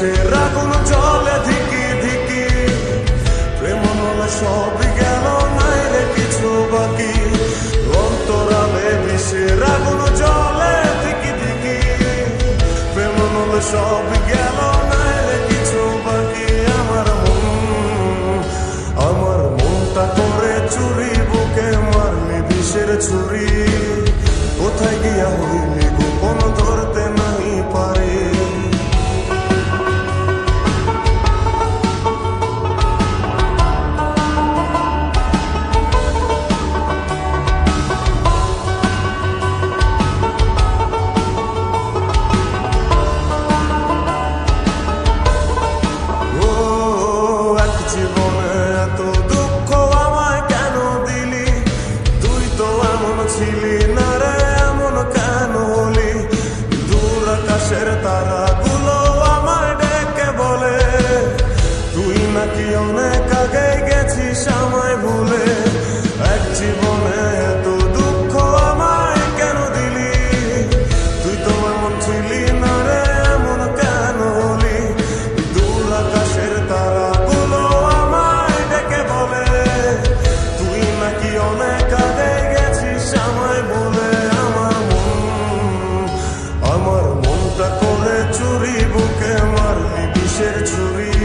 বিষের আগুন জলে ধিকি ধিকি প্রেম নলে সব গেল নাই রে কিছু বাকি। অন্তরালে বিষের আগুন জলে ধিকি ধিকি প্রেম নলে সব গেল নাই রে কিছু বাকি। আমার মন, আমার মনটা করে চুরি, বুকে মারলি বিষের ছুরি। কোথায় গিয়া হইলি দূর তারা গুলো আমায় ডেকে বলে, তুই নাকি অনেক আগে গেছিস আমায় ভুলে, এক জীবনে মারলি বিষের